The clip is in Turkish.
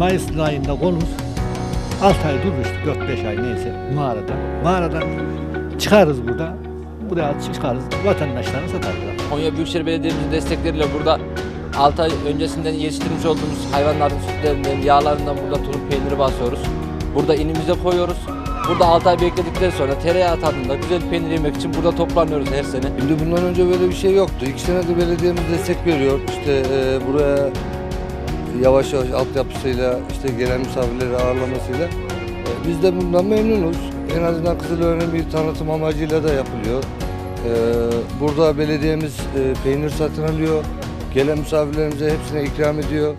Eylül ayında konuz 6 ay işte 4-5 ay neyse mağarada. Mağaradan çıkarız burada. Buraya çıkarız vatandaşlara satarız. Konya Büyükşehir Belediye'mizin destekleriyle burada 6 ay öncesinden yetiştirmiş olduğumuz hayvanların sütlerinden, yağlarından burada tulum peyniri basıyoruz. Burada inimize koyuyoruz. Burada 6 ay bekledikten sonra tereyağı tadında güzel peynir yemek için burada toplanıyoruz her sene. Şimdi bundan önce böyle bir şey yoktu. İki senedir belediyemiz destek veriyor. İşte e, buraya yavaş yavaş altyapısıyla, işte gelen misafirleri ağırlamasıyla. E, biz de bundan memnunuz. En azından Kızılören'in bir tanıtım amacıyla da yapılıyor. E, burada belediyemiz e, peynir satın alıyor. Gelen misafirlerimize hepsine ikram ediyor.